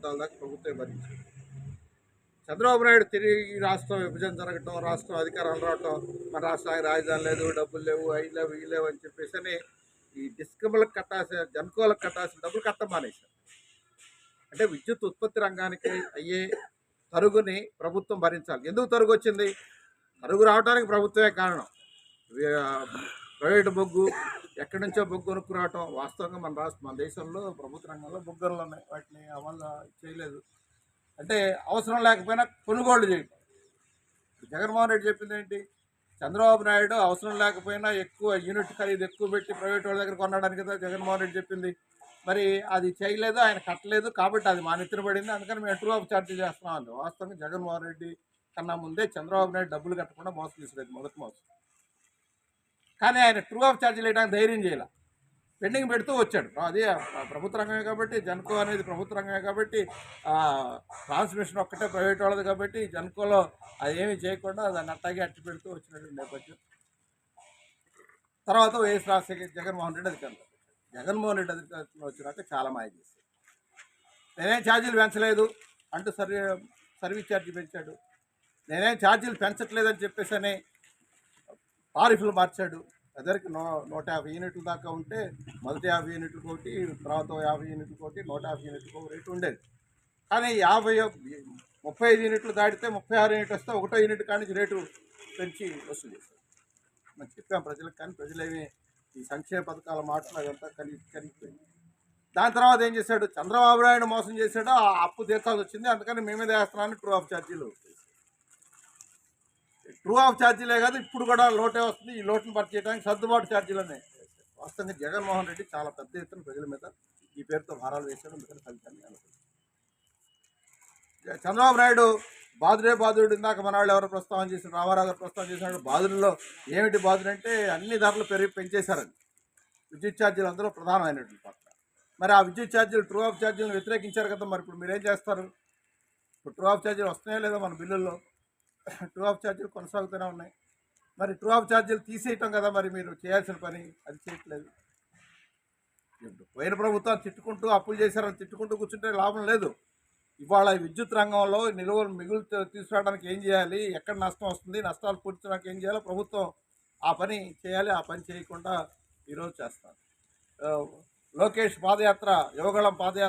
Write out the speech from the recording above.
సంవత్సరాల దాకా ప్రభుత్వం భరించింది చంద్రబాబు నాయుడు తిరిగి రాష్ట్రం విభజన జరగటం రాష్ట్రం అధికారం రావటం మన రాష్ట్రానికి రాజధాని లేదు డబ్బులు లేవు అవి లేవు ఇవి లేవు అని చెప్పేసి అని ఈ డిస్కబుల్కి కట్టాల్సిన జనకోలకు కట్టాల్సిన డబ్బులు కట్ట మానేశారు. అంటే విద్యుత్ ఉత్పత్తి రంగానికి అయ్యే తరుగుని ప్రభుత్వం భరించాలి. ఎందుకు తరుగు వచ్చింది తరుగు రావడానికి ప్రభుత్వమే కారణం. ప్రైవేటు బొగ్గు ఎక్కడి నుంచో బొగ్గు కొనుక్కు రావటం వాస్తవంగా మన రాష్ట్ర మన దేశంలో ప్రభుత్వ రంగంలో బొగ్గులు ఉన్నాయి. వాటిని అమలు చేయలేదు. అంటే అవసరం లేకపోయినా కొనుగోలు చేయటం. జగన్మోహన్ రెడ్డి చెప్పింది ఏంటి? చంద్రబాబు నాయుడు అవసరం లేకపోయినా ఎక్కువ యూనిట్ ఖరీదు ఎక్కువ పెట్టి ప్రైవేట్ వాళ్ళ దగ్గర కొనడానికి కదా జగన్మోహన్ రెడ్డి చెప్పింది. మరి అది చేయలేదు ఆయన కట్టలేదు కాబట్టి అది మా నిద్ర పడింది. అందుకని మేము ట్రూ ఆఫ్ ఛార్జ్ చేస్తున్నాం అండి. వాస్తవంగా జగన్మోహన్ రెడ్డి కన్నా ముందే చంద్రబాబు నాయుడు డబ్బులు కట్టకుండా మోసం తీసుకునేది మొదటి మోసం. కానీ ఆయన ట్రూ ఆఫ్ ఛార్జ్ వేయడానికి ధైర్యం చేయాల. పెండింగ్ పెడుతూ వచ్చాడు. అది ప్రభుత్వ రంగమే కాబట్టి జన్కో అనేది ప్రభుత్వ రంగమే కాబట్టి ట్రాన్స్మిషన్ ఒక్కటే ప్రైవేట్ వాళ్ళది కాబట్టి జన్కోలో అది ఏమి చేయకుండా దాన్ని అట్టాగే అట్టి పెడుతూ వచ్చినటువంటి నేపథ్యం. తర్వాత వైఎస్ రాజశేఖర్ జగన్మోహన్ రెడ్డి అధికారంలో జగన్మోహన్ రెడ్డి అధికారంలో వచ్చినాక చాలా మాయ చేశారు నేనేం ఛార్జీలు పెంచలేదు అంటూ సర్వీ సర్వీస్ ఛార్జీ పెంచాడు. నేనేం ఛార్జీలు పెంచట్లేదని చెప్పేసి అని టారిఫ్లు మార్చాడు. ఎదరికి నూ నూట యాభై యూనిట్ల దాకా ఉంటే మొదటి యాభై యూనిట్లు ఒకటి తర్వాత యాభై యూనిట్లు ఒకటి నూట యాభై యూనిట్లు ఒక రేటు ఉండేది. కానీ యాభై ముప్పై ఐదు యూనిట్లు దాటితే ముప్పై ఆరు యూనిట్ వస్తే ఒకటో యూనిట్ కానీ రేటు పెంచి వసూలు చేశారు మనం చెప్పాం ప్రజలకు కానీ ప్రజలేమి ఈ సంక్షేమ పథకాల మాటలు అదంతా కలిగి కలిగిపోయింది దాని తర్వాత ఏం చేశాడు? చంద్రబాబు నాయుడు మోసం చేశాడు. ఆ అప్పు తీర్చాల్సి వచ్చింది. అందుకని మేమే చేస్తున్నామని ట్రూ ఆఫ్ ఛార్జీలు ట్రూ ఆఫ్ ఛార్జీలే కాదు ఇప్పుడు కూడా లోటే వస్తుంది. ఈ లోటును భర్తీ చేయడానికి సర్దుబాటు ఛార్జీలనే వాస్తవంగా జగన్మోహన్ రెడ్డి చాలా పెద్ద ఎత్తున ప్రజల మీద ఈ పేరుతో భారాలు వేశాడు అందుకని ఫలితాన్ని అనుకుంది చంద్రబాబు నాయుడు బాధుడే బాధుడు ఇందాక మన వాళ్ళు ఎవరు ప్రస్తావన చేశారు రామారావు గారు ప్రస్తావన చేసినాడు బాధుల్లో ఏమిటి బాధుడు అంటే అన్ని ధరలు పెరిగి పెంచేశారని విద్యుత్ ఛార్జీలు అందులో ప్రధానమైనటువంటి పాత్ర. మరి ఆ విద్యుత్ ఛార్జీలు ట్రూ ఆఫ్ ఛార్జీలను వ్యతిరేకించారు కదా మరి ఇప్పుడు మీరేం చేస్తారు? ఇప్పుడు ట్రూ ఆఫ్ ఛార్జీలు వస్తున్నాయో లేదో మన బిల్లుల్లో ట్రూ ఆఫ్ ఛార్జీలు కొనసాగుతూనే ఉన్నాయి. మరి ట్రూ ఆఫ్ ఛార్జీలు తీసేయటం కదా మరి మీరు చేయాల్సిన పని? అది చేయట్లేదు. పోయిన ప్రభుత్వం తిట్టుకుంటూ అప్పులు చేశారని తిట్టుకుంటూ కూర్చుంటే లాభం లేదు. ఇవాళ ఈ విద్యుత్ రంగంలో నిలువలు మిగులు తీసుకురావడానికి ఏం చేయాలి? ఎక్కడ నష్టం వస్తుంది? నష్టాలు పూడ్చడానికి ఏం చేయాలో? ప్రభుత్వం ఆ పని చేయాలి. ఆ పని చేయకుండా ఈరోజు చేస్తారు. లోకేష్ పాదయాత్ర యువగళం పాదయాత్ర